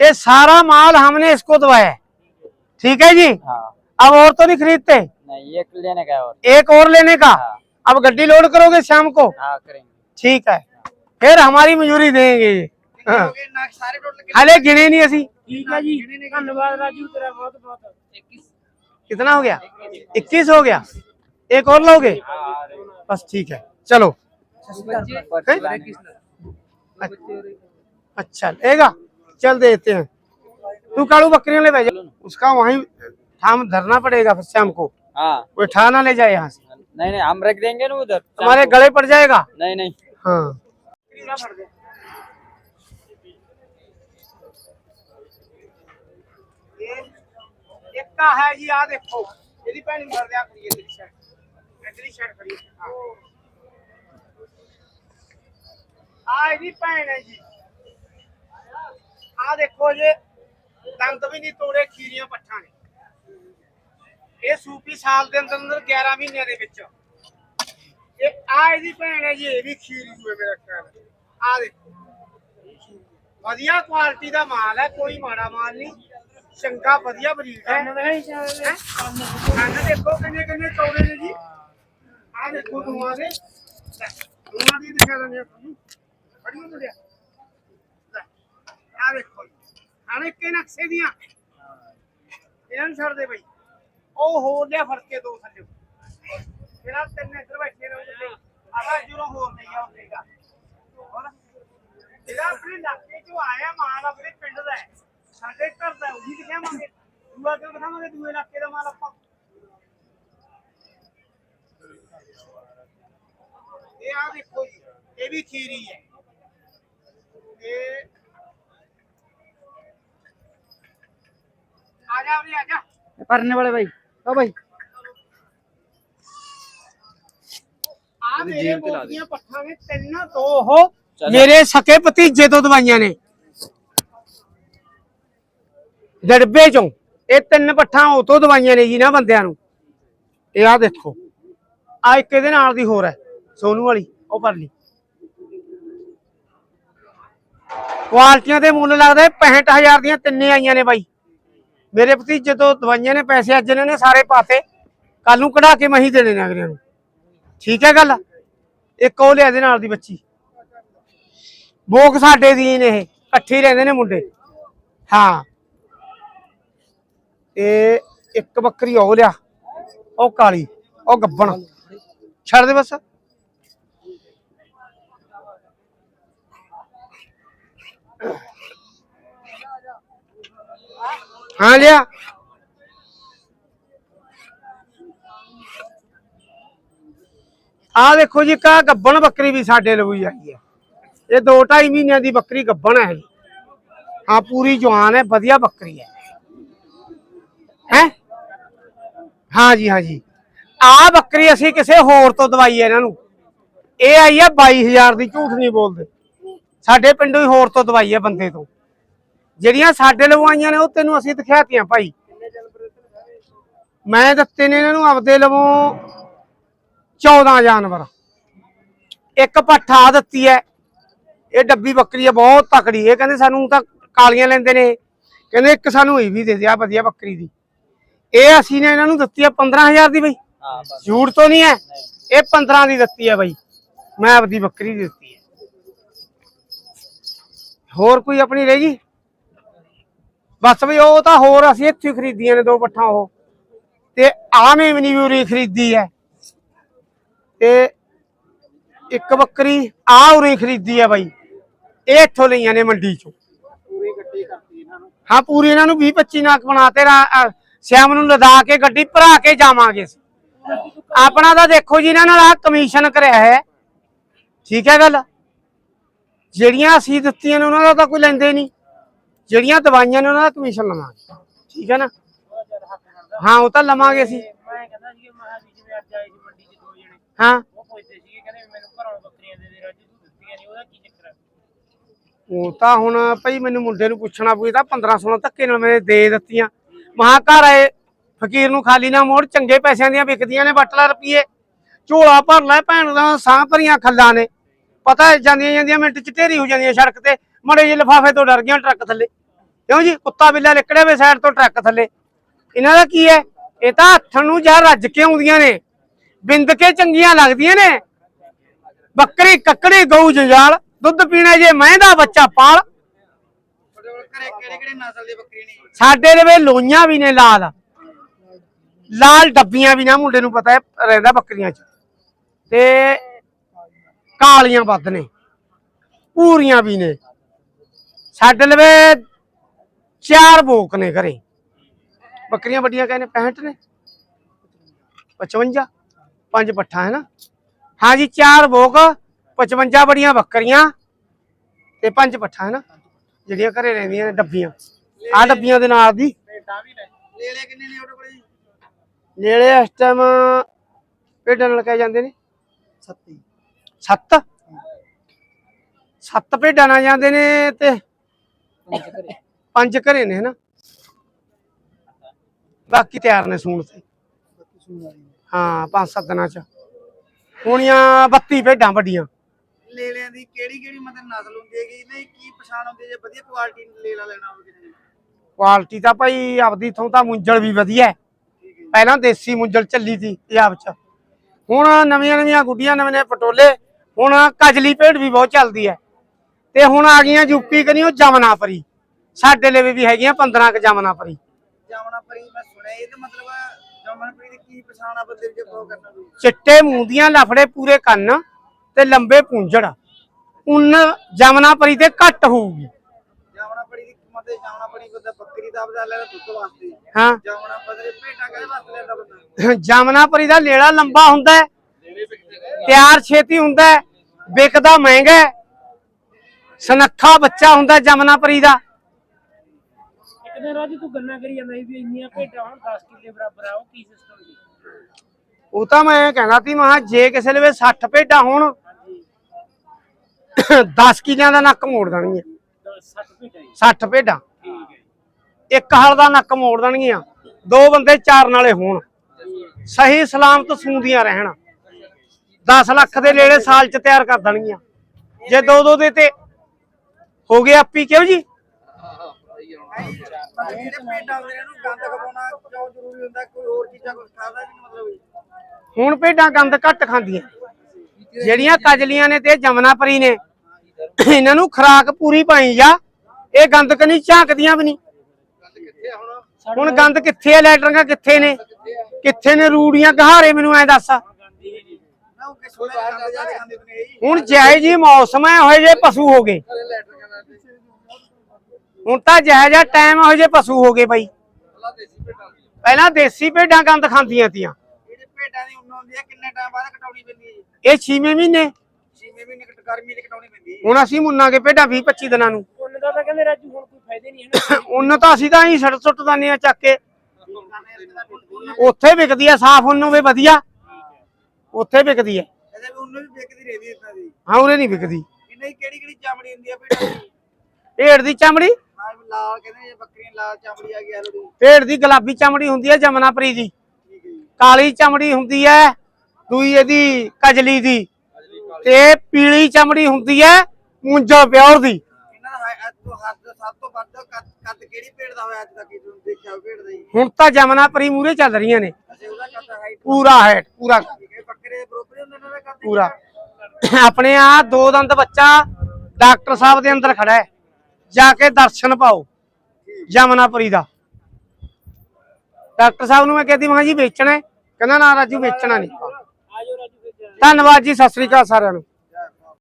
ये सारा माल हमने इसको दवाया ठीक है जी? हाँ। अब और तो नहीं खरीदते? नहीं एक लेने का और। एक और लेने का? हाँ। अब गड्डी लोड करोगे शाम को? हाँ, है ठीक है। फिर हमारी मजूरी देंगे जी। हाँ। गिने नहीं असी कितना हो गया? इक्कीस। हो गया। एक और लोगे बस ठीक है। चलो। अच्छा लेगा। चल देते हैं तू कालू बकरियां ले भेज उसका वहीं थाम धरना पड़ेगा फिर शाम को हाँ कोई ठा ना ले जाए यहाँ से नहीं नहीं हम रख देंगे ना उधर हमारे गले पड़ जाएगा नहीं नहीं हाँ ਇੱਕ ਤਾਂ ਹੈ ਜੀ ਆ ਦੇਖੋ ਇਹਦੀ ਭੈਣੀ ਮਰ ਦਿਆ ਕਰੀ ਇਹਦੀ ਸ਼ਰਟ ਇਧਰੀ ਸ਼ਰਟ ਖੜੀ ਆ ਇਹਦੀ ਭੈਣ ਹੈ ਜੀ ਆ ਦੇਖੋ ਜੇ ਦੰਦ ਵੀ ਨਹੀਂ ਤੋੜੇ ਖੀਰੀਆਂ ਪੱਠਾਂ ਨੇ। ਇਹ ਸੂਪੀ ਸਾਲ ਦੇ ਅੰਦਰ ਅੰਦਰ 11 ਮਹੀਨਿਆਂ ਦੇ ਵਿੱਚ। ਇਹ ਆ ਇਹਦੀ ਭੈਣ ਹੈ ਜੀ ਇਹ ਵੀ ਖੀਰੀ ਹੋਏ ਮੇਰਾ ਖਿਆਲ। ਆ ਦੇਖੋ। ਵਧੀਆ ਕੁਆਲਿਟੀ ਦਾ ਮਾਲ ਹੈ ਕੋਈ ਮਾੜਾ ਮਾਲ ਨਹੀਂ। ਚੰਗਾ ਵਧੀਆ ਬਰੀਡ ਹੈ? ਕੰਨ ਦੇਖੋ ਕਿੰਨੇ ਕਿੰਨੇ ਚੌੜੇ ਨੇ ਜੀ। ਆ ਦੇਖੋ ਦੂਆਂ ਦੇ। ਦੂਆਂ ਦੀ ਦਿਖਾ ਦਿੰਦੇ ਆ ਤੁਹਾਨੂੰ। ਉਹ ਮੁੰਡਿਆ। ਆ ਦੇਖੋ ਜੀ ਆਣੇ ਕਿ ਨਕਸ਼ੇ ਦੀਆਂ। ਇਹਨਾਂ ਨੂੰ ਛੱਡ ਦੇ ਬਈ। ਉਹ ਹੋਰ ਲਿਆ ਫੜ ਕੇ ਦੋ ਥੱਲੇ। ਜਿਹੜਾ ਤਿੰਨ ਇੱਧਰ ਬੈਠੇ ਨੇ ਉਹਦੇ ਆਹ ਜੁਰੋਂ ਹੋਰ ਨਹੀਂ ਆ ਉੱਤੇਗਾ ਜਿਹੜਾ ਆਪਣੇ ਇਲਾਕੇ ਚੋਂ ਆਇਆ ਮਾਲ ਆਪਣੇ ਪਿੰਡ ਦਾ ਹੈ। ਸਾਡੇ ਘਰ ਦਾ ਉਹੀ ਦਿਖਾਵਾਂਗੇ। ਦੂਆ ਕਿਉਂ ਦਿਖਾਵਾਂਗੇ? ਦੂਏ ਇਲਾਕੇ ਦਾ ਮਾਲ ਆਪਾਂ। ਇਹ ਆ ਦੇਖੋ ਜੀ, ਇਹ ਵੀ ਖੀਰੀ ਹੈ। ਇਹ ਆ ਜਾ ਵੀ ਆ ਜਾ परने वाले भाई ओ भाई ਆ ਮੇਰੇ ਕੋਲ ਦੀਆਂ ਪੱਠਾਂ ਨੇ ਤਿੰਨ ਦੋ ਉਹ ਮੇਰੇ ਸਕੇ ਭਤੀਜੇ ਤੋਂ ਦਵਾਈਆਂ ਨੇ ਡੜਬੇ ਚੋਂ ਇਹ ਤਿੰਨ ਪੱਠਾਂ ਉਹ ਤੋਂ ਦਵਾਈਆਂ ਨੇ ਜੀ ਨਾ ਬੰਦਿਆਂ ਨੂੰ ਇਹ ਆ ਦੇਖੋ ਆ ਇੱਕ ਇਹਦੇ ਨਾਲ ਦੀ ਹੋਰ ਹੈ ਸੋਨੂ ਵਾਲੀ ਉਹ ਪਰ ਲਈ ਕੁਆਲਟੀਆਂ ਦੇ ਮੁੱਲ ਲੱਗਦਾ 65000 ਦੀਆਂ ਤਿੰਨੇ ਆਈਆਂ ਨੇ ਬਾਈ ਮੇਰੇ ਭਤੀਜੇ ਤੋਂ ਦਵਾਈਆਂ ਨੇ ਪੈਸੇ ਅੱਜ ਇਹਨਾਂ ਨੇ ਸਾਰੇ ਪਾਤੇ। ਕੱਲ ਨੂੰ ਕਢਾ ਕੇ ਮਹੀਂ ਦੇਣੇ ਨੇ ਅਗਲਿਆਂ ਨੂੰ। ਠੀਕ ਹੈ ਗੱਲ? ਇੱਕ ਉਹ ਲਿਆ ਦੇ ਨਾਲ ਦੀ ਬੱਚੀ। ਬੋਕ ਸਾਡੇ ਦੀ ਨੇ ਇਹ। ਇਕੱਠੇ ਰਹਿੰਦੇ ਨੇ ਮੁੰਡੇ। ਹਾਂ। ਇਹ ਇੱਕ ਬੱਕਰੀ ਉਹ ਲਿਆ। ਉਹ ਕਾਲੀ। ਉਹ ਗੱਬਣ। ਛੱਡ ਦੇ ਬਸ। ਹਾਂ ਲਿਆ। ਆ ਦੇਖੋ ਜੀ ਕਾ ਗੱਬਣ ਬੱਕਰੀ ਵੀ ਸਾਡੇ ਲਈ ਆਈ ਹੈ। ਇਹ 2.5 ਮਹੀਨਿਆਂ ਦੀ ਬੱਕਰੀ ਗੱਬਣ ਹੈ ਜੀ ਹਾਂ, ਪੂਰੀ ਜਵਾਨ ਹੈ, ਵਧੀਆ ਬੱਕਰੀ ਹੈ। ਹੈ? ਹਾਂ ਜੀ ਹਾਂ ਜੀ। ਆ ਬੱਕਰੀ ਅਸੀਂ ਕਿਸੇ ਹੋਰ ਤੋਂ ਦਵਾਈ ਹੈ ਇਹਨਾਂ ਨੂੰ। ਇਹ ਆਈ ਹੈ 22000 ਦੀ, ਝੂਠ ਨਹੀਂ ਬੋਲਦੇ। ਸਾਡੇ ਪਿੰਡੋਂ ਹੀ ਹੋਰ ਤੋਂ ਦਵਾਈ ਹੈ ਬੰਦੇ ਤੋਂ। ਜਿਹੜੀਆਂ ਸਾਡੇ ਲਵਾਈਆਂ ਨੇ ਉਹ ਤੈਨੂੰ ਅਸੀਂ ਦਿਖਾਤੀਆਂ ਭਾਈ। ਮੈਂ ਦਿੱਤੇ ਨੇ ਇਹਨਾਂ ਨੂੰ ਆਪਦੇ ਲਵੋਂ 14 ਜਾਨਵਰ। ਇੱਕ ਪੱਠਾ ਦਿੱਤੀ ਐ ਇਹ ਡੱਬੀ ਬੱਕਰੀ ਐ ਬਹੁਤ ਤਕੜੀ। ਐ ਕਹਿੰਦੇ ਸਾਨੂੰ ਤਾਂ ਕਾਲੀਆਂ ਲੈਂਦੇ ਨੇ। ਕਹਿੰਦੇ ਇੱਕ ਸਾਨੂੰ ਇਹ ਵੀ ਦੇ ਦਿਆ ਵਧੀਆ ਬੱਕਰੀ ਦੀ। ਇਹ ਅਸੀਂ ਨੇ ਇਹਨਾਂ ਨੂੰ ਦਿੱਤੀ ਐ 15000 ਦੀ ਬਈ। ਹਾਂ ਤੋਂ ਨਹੀਂ ਐ ਇਹ 15 ਦੀ ਦਿੱਤੀ ਐ ਬਈ। ਮੈਂ ਆਪਦੀ ਬੱਕਰੀ ਦਿੱਤੀ ਐ ਹੋਰ ਕੋਈ ਆਪਣੀ ਰਹਿ ਗਈ? ਬਸ ਬਈ ਉਹ ਤਾਂ ਹੋਰ ਅਸੀਂ ਇੱਥੇ ਹੀ ਖਰੀਦੀਆਂ ਨੇ ਦੋ ਪੱਠਾਂ ਉਹ। ਤੇ ਆਹ ਵੀ ਉਰੀ ਖਰੀਦੀ ਹੈ ਤੇ ਇੱਕ ਬੱਕਰੀ ਆ ਉਰੀ ਖਰੀਦੀ ਹੈ ਬਾਈ। ਇਹ ਇੱਥੋਂ ਲਈਆਂ ਨੇ ਮੰਡੀ ਚੋਂ। ਹਾਂ ਪੂਰੀ ਇਹਨਾਂ ਨੂੰ 20 25 ਨਾਕ ਬਣਾਤੇ ਸ਼ਾਮ ਨੂੰ ਲਦਾ ਕੇ ਗੱਡੀ ਭਰਾ ਕੇ ਜਾਵਾਂਗੇ। ਆਪਣਾ ਤਾਂ ਦੇਖੋ ਜੀ ਇਹਨਾਂ ਨਾਲ ਆ ਕਮਿਸ਼ਨ ਕਰਿਆ ਹੈ। ਠੀਕ ਹੈ ਗੱਲ? ਜਿਹੜੀਆਂ ਅਸੀਂ ਦਿੱਤੀਆਂ ਨੇ ਉਹਨਾਂ ਦਾ ਤਾਂ ਕੋਈ ਲੈਂਦੇ ਨਹੀਂ ਜਿਹੜੀਆਂ ਦਵਾਈਆਂ ਨੇ ਉਹਨਾਂ ਦਾ ਕਮਿਸ਼ਨ ਲਵਾਂਗੇ। ਠੀਕ ਹੈ ਨਾ? ਹਾਂ ਉਹ ਤਾਂ ਲਵਾਂਗੇ ਅਸੀਂ। ਮੈਂ ਕਹਿੰਦਾ ਸੀ ਮਹਾ ਜੀ ਜਿਵੇਂ ਅੱਜ ਆਏ ਸੀ ਮੰਡੀ 'ਚ ਦੋ ਜਣੇ ਹਾਂ। ਉਹ ਪੁੱਛਦੇ ਸੀਗੇ ਕਹਿੰਦੇ ਵੀ ਮੈਨੂੰ ਘਰੋਂ ਬੱਕਰੀਆਂ ਦੇ ਦੇ ਰਾਜੂ ਤੂੰ ਦਿੱਤੀਆਂ ਨਹੀਂ ਉਹਦਾ ਕੀ ਚੱਕਰ ਹੈ ਉਹ ਤਾਂ ਹੁਣ ਭਈ ਮੈਨੂੰ ਮੁੰਡੇ ਨੂੰ ਪੁੱਛਣਾ ਇਹ ਤਾਂ 15 16 ਧੱਕੇ ਨਾਲ ਮੈਂ ਦੇ ਦਿੱਤੀਆਂ। ਮਹਾ ਘਰ ਆਏ ਫਕੀਰ ਨੂੰ ਖਾਲੀ ਨਾ ਮੋੜ ਚੰਗੇ ਪੈਸਿਆਂ ਦੀਆਂ ਵਿਕਦੀਆਂ ਨੇ ਬੱਟਲਾ ਰੁਪਏ ਝੋਲਾ ਭਰ ਲੈ ਭੈਣ ਦਾ ਸਾਹ ਭਰੀਆਂ ਖੱਲਾਂ ਨੇ। ਪਤਾ ਜਾਂਦੀਆਂ ਜਾਂਦੀਆਂ ਮਿੰਟ ਚ ਢੇਰੀ ਹੋ ਜਾਂਦੀਆਂ ਸੜਕ ਤੇ ਮੜੇ ਜਿਹੇ ਲਿਫਾਫੇ ਤੋਂ ਡਰ ਗਿਆ ਟਰੱਕ ਥੱਲੇ। ਕਿਉਂ ਜੀ? ਕੁੱਤਾ ਬਿੱਲਾ ਲਿਕੜੇ ਵੇ ਸਾਈਡ ਤੋਂ ਟਰੱਕ ਥੱਲੇ। ਇਹਨਾਂ ਦਾ ਕੀ ਹੈ? ਇਹ ਤਾਂ ਹੱਥਾਂ ਨੂੰ ਜਾਂ ਰੱਜ ਕੇ ਆਉਂਦੀਆਂ ਨੇ। ਬਿੰਦ ਕੇ ਚੰਗੀਆਂ ਲੱਗਦੀਆਂ ਨੇ। ਬੱਕਰੀ, ਕੱਕੜੀ, ਗਊ, ਜੰਜਾਲ। ਦੁੱਧ ਪੀਣਾ ਜੇ ਮੈਂ ਦਾ ਬੱਚਾ ਪਾਲ। ਸਾਡੇ ਲਵੇ ਲੋਈਆਂ ਵੀ ਨੇ ਲਾਲ। ਲਾਲ ਡੱਬੀਆਂ ਵੀ ਨਾ, ਮੁੰਡੇ ਨੂੰ ਪਤਾ ਹੈ, ਰਹਿੰਦਾ ਬੱਕਰੀਆਂ 'ਚ। ਤੇ ਕਾਲੀਆਂ ਵੱਧ ਨੇ। ਪੂਰੀਆਂ ਵੀ ਨੇ। ਸਾਡੇ ਲਵੇ ਚਾਰ ਬੋਕ ਨੇ ਘਰੇ। ਬੱਕਰੀਆਂ ਵੱਡੀਆਂ ਕਹਿੰਦੇ 65 ਨੇ। 55 ਪੰਜ ਪੱਠਾ ਹੈ ਨਾ? ਹਾਂਜੀ ਚਾਰ ਬੋਕ 55 ਬੜੀਆਂ ਬੱਕਰੀਆਂ ਤੇ ਪੰਜ ਪੱਠਾ ਹੈ ਨਾ? ਜਿਹੜੀਆਂ ਘਰੇ ਰਹਿੰਦੀਆਂ ਨੇ ਡੱਬੀਆਂ। ਆ ਡੱਬੀਆਂ ਦੇ ਨਾਲ ਦੀ। ਭੇਡਾਂ ਵੀ ਨੇ। ਲੈ ਲੈ ਕਿੰਨੇ ਨੇ ਉਹਦੇ ਕੋਲ ਜੀ? ਨੇੜੇ ਇਸ ਟਾਈਮ ਭੇਡਾਂ ਨਾਲ ਕਹਿ ਜਾਂਦੇ ਨੇ। 37 ਸੱਤ? ਸੱਤ ਭੇਡਾਂ ਨਾਲ ਜਾਂਦੇ ਨੇ ਤੇ ਪੰਜ ਘਰੇ ਨੇ ਹਨਾ? ਬਾਕੀ ਤਿਆਰ ਨੇ ਸੂਣ ਤੇ। ਹਾਂ ਪੰਜ ਸੱਤ ਦਿਨਾਂ ਚ। ਹੋਣੀਆਂ 32 ਭੇਡਾਂ ਵੱਡੀਆਂ। ਲੈ ਲਿਆਂ ਦੀ ਕਿਹੜੀ ਕਿਹੜੀ ਮਤਲਬ ਨਸਲ ਹੁੰਦੀ ਹੈਗੀ? ਨਹੀਂ ਕੀ ਪਛਾਣ ਹੁੰਦੀ ਹੈ? ਜੇ ਵਧੀਆ ਕੁਆਲਿਟੀ ਲੈਣਾ ਹੋਵੇ ਤਾਂ ਭਾਈ ਆਪਦੀ ਥੋਂ ਤਾਂ ਮੁੰਜਲ ਵੀ ਵਧੀਆ ਹੈ। ਪਹਿਲਾਂ ਦੇਸੀ ਮੁੰਜਲ ਚੱਲੀ ਸੀ ਪੰਜਾਬ 'ਚ। ਹੁਣ ਨਵੀਆਂ ਨਵੀਆਂ ਗੁੱਡੀਆਂ ਨਵੇਂ ਨਵੇਂ ਪਟੋਲੇ। ਹੁਣ ਕਜਲੀ ਭੇਡ ਵੀ ਬਹੁਤ ਚੱਲਦੀ ਹੈ। ਤੇ ਹੁਣ ਆ ਗਈਆਂ ਯੂਪੀ ਕਨੀਓ ਜਮਨਾਪਰੀ। ਸਾਡੇ ਲਈ ਵੀ ਹੈਗੀਆਂ 15 ਕ ਜਮਨਾਪਰੀ ਜਾਮਣਾ ਪਰੀ ਮੈਂ ਸੁਣਿਆ ਇਹਦਾ ਮਤਲਬ ਜਾਮਣਾ ਪਰੀ ਦੀ ਕੀ ਪਛਾਣ ਆ ਬੰਦੇ ਜੇ ਫੋਲੋ ਕਰਨਾ ਕੋਈ ਚਿੱਟੇ ਮੂੰਹ ਦੀਆਂ ਲਫੜੇ ਪੂਰੇ ਕੰਨ ਤੇ ਲੰਬੇ ਪੂੰਝੜ। ਉਨ ਜਮਨਾਪਰੀ ਤੇ ਘੱਟ ਹੋਊਗੀ। ਜਾਮਣਾ ਪਰੀ ਦੀ ਮਤਲਬ ਜਾਮਣਾ ਪਰੀ ਬੰਦਾ ਬੱਕਰੀ ਦਾ ਬਦਲ ਲੈਣਾ ਦੁੱਧ ਵਾਸਤੇ। ਹਾਂ। ਜਾਮਣਾ ਬਦਲੇ ਭੇਡਾਂ ਕਾਹਦੇ ਵਾਸਤੇ ਲੈਂਦਾ ਬੰਦਾ? ਜਮਨਾਪਰੀ ਦਾ ਲੇੜਾ ਲੰਬਾ ਹੁੰਦਾ ਹੈ ਤਿਆਰ ਛੇਤੀ ਹੁੰਦਾ ਹੈ ਵਿਕਦਾ ਮਹਿੰਗਾ ਹੈ। ਸਨੱਖਾ ਬੱਚਾ ਹੁੰਦਾ ਹੈ ਜਮਨਾਪਰੀ ਦਾ। ਦਿਨ ਰਾਜੀ ਤੂੰ ਗੱਲਾਂ ਕਰੀ ਜਾਂਦਾ ਸੀ ਵੀ ਇੰਨੀਆਂ ਭੇਡਾਂ ਹੁਣ 10 ਕਿੱਲੇ ਬਰਾਬਰ ਆ ਉਹ ਕੀ ਸਿਸਟਮ ਜੀ ਉਹ ਤਾਂ ਮੈਂ ਕਹਿੰਦਾ ਸੀ ਮਹਾ ਜੇ ਕਿਸੇ ਲਵੇ 60 ਭੇਡਾਂ ਹੋਣ 10 ਕਿਲਿਆਂ ਦਾ ਨੱਕ ਮੋੜ ਦੇਣਗੀਆਂ। 60 ਭੇਡਾਂ ਜੀ 60 ਭੇਡਾਂ। ਠੀਕ ਹੈ ਇੱਕ ਹਲ ਦਾ ਨੱਕ ਮੋੜ ਦੇਣਗੀਆਂ। ਦੋ ਬੰਦੇ ਚਾਰਨ ਵਾਲੇ ਹੋਣ। ਸਹੀ ਸਲਾਮਤ ਸੂੰਦੀਆਂ ਰਹਿਣ। 10 ਲੱਖ ਦੇ ਨੇੜੇ ਸਾਲ ਚ ਤਿਆਰ ਕਰ ਦੇਣਗੀਆਂ। ਜੇ ਦੋ ਦੋ ਦੇ ਤੇ ਹੋ ਗਏ ਆਪੀ ਕਿਉਂ ਜੀ? ਜਿਹੜੇ ਭੇਡਾਂ ਹੁੰਦੇ ਨੇ ਇਹਨੂੰ ਗੰਦ ਖਵਾਉਣਾ ਕਿਉਂ ਜ਼ਰੂਰੀ ਹੁੰਦਾ? ਕੋਈ ਹੋਰ ਚੀਜ਼ਾਂ ਕੁਝ ਖਾਦਾ ਵੀ ਨਹੀਂ ਮਤਲਬ ਹੁਣ ਭੇਡਾਂ ਗੰਦ ਘੱਟ ਖਾਂਦੀਆਂ। ਜਿਹੜੀਆਂ ਕਜਲੀਆਂ ਨੇ ਤੇ ਜਮਨਾਪਰੀ ਨੇ ਇਹਨਾਂ ਨੂੰ ਖਰਾਕ ਪੂਰੀ ਪਾਈ ਜਾ ਇਹ ਗੰਦ ਕਨੀ ਝਾਂਕਦੀਆਂ ਵੀ ਨਹੀਂ ਹੁਣ ਗੰਦ ਕਿੱਥੇ ਆ ਲੈਟਰੀਆਂ ਕਿੱਥੇ ਨੇ? ਕਿੱਥੇ ਨੇ ਰੂੜੀਆਂ ਗਹਾਰੇ ਮੈਨੂੰ ਐ ਦੱਸ। ਹੁਣ ਜਿਹੇ ਜੀ ਮੌਸਮ ਹੈ ਹੋਏ ਜੇ ਪਸ਼ੂ ਹੋ ਗਏ। ਹੁਣ ਤਾਂ ਜਿਹੇ ਜਿਹਾ ਟਾਈਮ ਹੋਏ ਜੇ ਪਸ਼ੂ ਹੋ ਗਏ ਬਾਈ। ਪਹਿਲਾਂ ਦੇਸੀ ਭੇਡਾਂ ਗੰਦ ਖਾਂਦੀਆਂ ਤੀਆਂ। ਜਿਹੜੇ ਭੇਡਾਂ ਦੀ ਉੱਨ ਹੁੰਦੀ ਹੈ ਕਿੰਨੇ ਟਾਈਮ ਬਾਅਦ ਕਟਾਉਣੀ ਪੈਂਦੀ ਹੈ ਇਹ 6ਵੇਂ ਮਹੀਨੇ। ਛੇਵੇਂ ਮਹੀਨੇ ਕਟ ਗਰਮੀ ਦੀ ਕਟਾਉਣੀ ਪੈਂਦੀ ਹੈ ਹੁਣ ਅਸੀਂ ਮੁੰਨਾਂਗੇ ਭੇਡਾਂ 20 25 ਦਿਨਾਂ ਨੂੰ। ਉਹਨਾਂ ਦਾ ਤਾਂ ਕਹਿੰਦੇ ਰਾਜੂ ਹੁਣ ਕੋਈ ਫਾਇਦਾ ਨਹੀਂ ਹੈ ਨਾ ਉਹਨਾਂ ਤਾਂ ਅਸੀਂ ਤਾਂ ਹੀ ਸੱਟ ਸੁੱਟ ਦਿੰਦੇ ਆ ਚੱਕ ਕੇ। ਉੱਥੇ ਵਿਕਦੀ ਆ ਸਾਫ਼ ਉਹਨੂੰ ਵੀ ਵਧੀਆ। ਉੱਥੇ ਵਿਕਦੀ ਹੈ ਇਹਦੇ ਵੀ ਉਹਨੂੰ ਵੀ ਵਿਕਦੀ ਰਹਿੰਦੀ ਇਦਾਂ ਦੀ। ਹਾਂ ਉਰੇ ਨਹੀਂ ਵਿਕਦੀ। ਇਹਨਾਂ ਦੀ ਕਿਹੜੀ ਕਿਹੜੀ ਚਮੜੀ ਹੁੰਦੀ ਹੈ ਭੇਡਾਂ ਦੀ? ਚਮੜੀ ਹਾਂ ਵੀ ਲਾਲ ਕਹਿੰਦੇ ਨੇ ਬੱਕਰੀਆਂ ਲਾਲ ਚਮੜੀ ਆ ਗਈ ਹਲੋ ਦੀ ਗੁਲਾਬੀ ਚਮੜੀ ਹੁੰਦੀ ਹੈ ਜਮਨਾਪਰੀ ਦੀ। ਕਾਲੀ ਚਮੜੀ ਹੁੰਦੀ ਹੈ ਦੂਈ ਇਹਦੀ ਕਜਲੀ ਦੀ। ਤੇ ਪੀਲੀ ਚਮੜੀ ਹੁੰਦੀ ਹੈ ਮੁੰਜੋ ਪਿਓਰ ਦੀ। ਤੋਂ ਹੁਣ ਤਾਂ ਜਮਨਾਪਰੀ ਮੂਰੇ ਚੱਲ ਰਹੀਆਂ ਨੇ। ਪੂਰਾ ਹੈ ਪੂਰਾ? ਪੂਰਾ ਆਪਣੇ ਆ ਦੋ ਦੰਦ ਬੱਚਾ ਡਾਕਟਰ ਸਾਹਿਬ ਦੇ ਅੰਦਰ ਖੜਾ ਹੈ। ਜਾ ਕੇ ਦਰਸ਼ਨ ਪਾਓ ਜਮਨਾਪੁਰੀ ਦਾ। ਡਾਕਟਰ ਸਾਹਿਬ ਨੂੰ ਮੈਂ ਕਹਿੰਦੀ ਮੈਂ ਜੀ ਵੇਚਣਾ ਕਹਿੰਦਾ ਨਾ ਰਾਜੂ, ਵੇਚਣਾ ਨਹੀਂ। ਧੰਨਵਾਦ ਜੀ, ਸਤਿ ਸ੍ਰੀ ਅਕਾਲ ਸਾਰਿਆਂ ਨੂੰ।